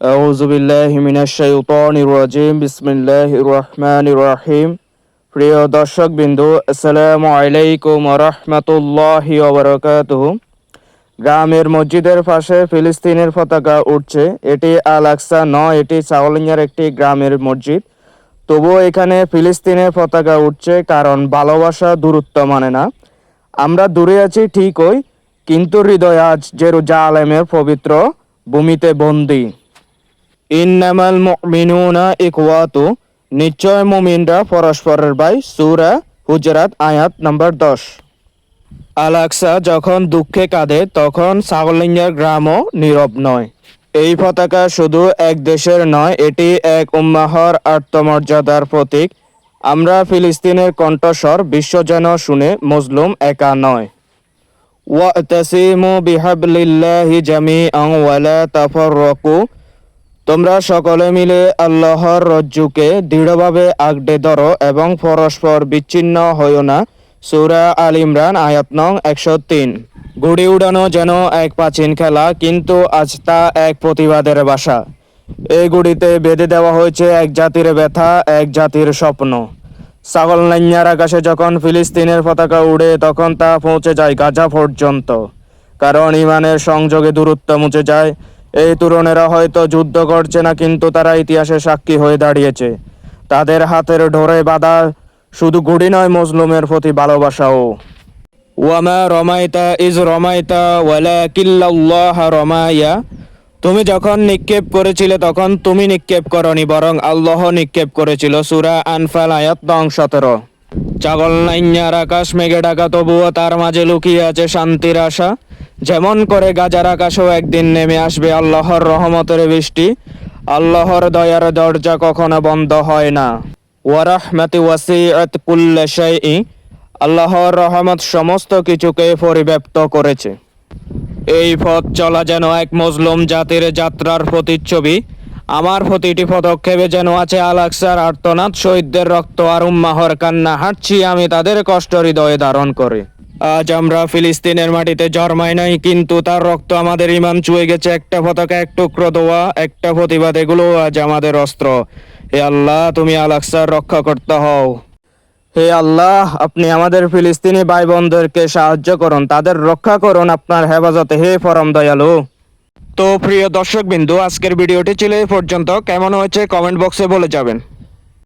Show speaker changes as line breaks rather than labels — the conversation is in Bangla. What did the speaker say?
أعوذ بالله من الشيطان الرجيم بسم الله الرحمن الرحيم প্রিয় দর্শক বিন্দু আসসালামু আলাইকুম রহমতুল্লাহি ওবরাকাতুহ গ্রামের মসজিদের পাশে ফিলিস্তিনের পতাকা উঠছে এটি আল আকসা নয় এটি চাওলিংয়ের একটি গ্রামের মসজিদ তবুও এখানে ফিলিস্তিনের পতাকা উঠছে কারণ ভালোবাসা দূরত্ব মানে না আমরা দূরে আছি ঠিকই কিন্তু হৃদয় আজ জেরুজালেমের পবিত্র ভূমিতে বন্দী ইন্নামাল মুমিনুনা ইকওয়াতু। নিশ্চয় মুমিনরা পরস্পরের ভাই সূরা হুজরাত আয়াত নাম্বার দশ। আলাক্সা যখন দুঃখে কাঁদে, তখন সাগলিঙ্গার গ্রামও নীরব নয়। এই পতাকা শুধু এক দেশের নয়, এটি এক উম্মাহর আত্মমর্যাদার প্রতীক। আমরা ফিলিস্তিনের কণ্ঠস্বর বিশ্ব যেন শুনে মজলুম একা নয়। ওয়াতাসিমু বিহাবলিল্লাহি জামিআন ওয়ালা তাফাররাকু। তোমরা সকলে মিলে আল্লাহর রজ্জুকে দৃঢ়ভাবে আগড়ে ধরো এবং পরস্পর বিচ্ছিন্ন হইও না। সূরা আল ইমরান, আয়াত নং একশো তিন। গুড়ি উড়ানো যেন এক প্রাচীন খেলা, কিন্তু আজ তা এক প্রতিবাদের বাসা। এই গুড়িতে বেঁধে দেওয়া হয়েছে এক জাতির ব্যথা, এক জাতির স্বপ্ন। ছাগল নাইয়ার আকাশে যখন ফিলিস্তিনের পতাকা উড়ে, তখন তা পৌঁছে যায় গাজা পর্যন্ত। কারণ ইমানের সংযোগে দূরত্ব মুছে যায়। এই তরুণেরা হয়তো যুদ্ধ করছে না, কিন্তু তারা ইতিহাসে সাক্ষী হয়ে দাঁড়িয়েছে। তাদের হাতের ঢোরে বাঁধা শুধু গুড়ি নয়, মজলুমের প্রতি ভালোবাসাও। ওয়ামা রমাইতা ইজ রমাইতা ওয়ালা কিল্লাল্লাহ রমাইয়া। তুমি যখন নিক্ষেপ করেছিলে, তখন তুমি নিক্ষেপ করনি, বরং আল্লাহ নিক্ষেপ করেছিল। সুরা আনফাল, আয়াত নং সতেরো। চাগল নাইয়ার আকাশ মেঘে ঢাকা তবুও তার মাঝে লুকিয়ে আছে শান্তির আশা। যেমন করে গাজার আকাশও একদিন নেমে আসবে আল্লাহর রহমতের বৃষ্টি। আল্লাহর দয়ার দরজা কখনো বন্ধ হয় না। ওয়ারাহমাতি ওয়াসিআত কুল্লা শাইই। আল্লাহর রহমত সমস্ত কিছুকে পরিব্যাপ্ত করেছে। এই পথ চলা যেন এক মজলুম জাতির যাত্রার প্রতিচ্ছবি। আমার প্রতিটি পদক্ষেপে যেন আছে আলাক্সার আর্তনাদ, শহীদদের রক্ত আর উম্মাহর কান্না, হাঁটছি আমি তাদের কষ্ট হৃদয়ে ধারণ করে। আজ আমরা ফিলিস্তিনের মাটিতে জন্মাই নাই, কিন্তু তার রক্ত আমাদের ইমান চুয়ে গেছে। একটা পতাকা, এক টুকরো দোয়া, একটা প্রতিবাদ, এগুলো আজ আমাদের অস্ত্র। হে আল্লাহ, তুমি আলাক্সার রক্ষা করতে হও। হে আল্লাহ, আপনি আমাদের ফিলিস্তিনি ভাই বোনদেরকে সাহায্য করুন, তাদের রক্ষা করুন আপনার হেফাজতে। হে পরম দয়ালু। তো প্রিয় দর্শক বিন্দু আজকের ভিডিওটি ছিল এই পর্যন্ত। কেমন হয়েছে কমেন্ট বক্সে বলে যাবেন।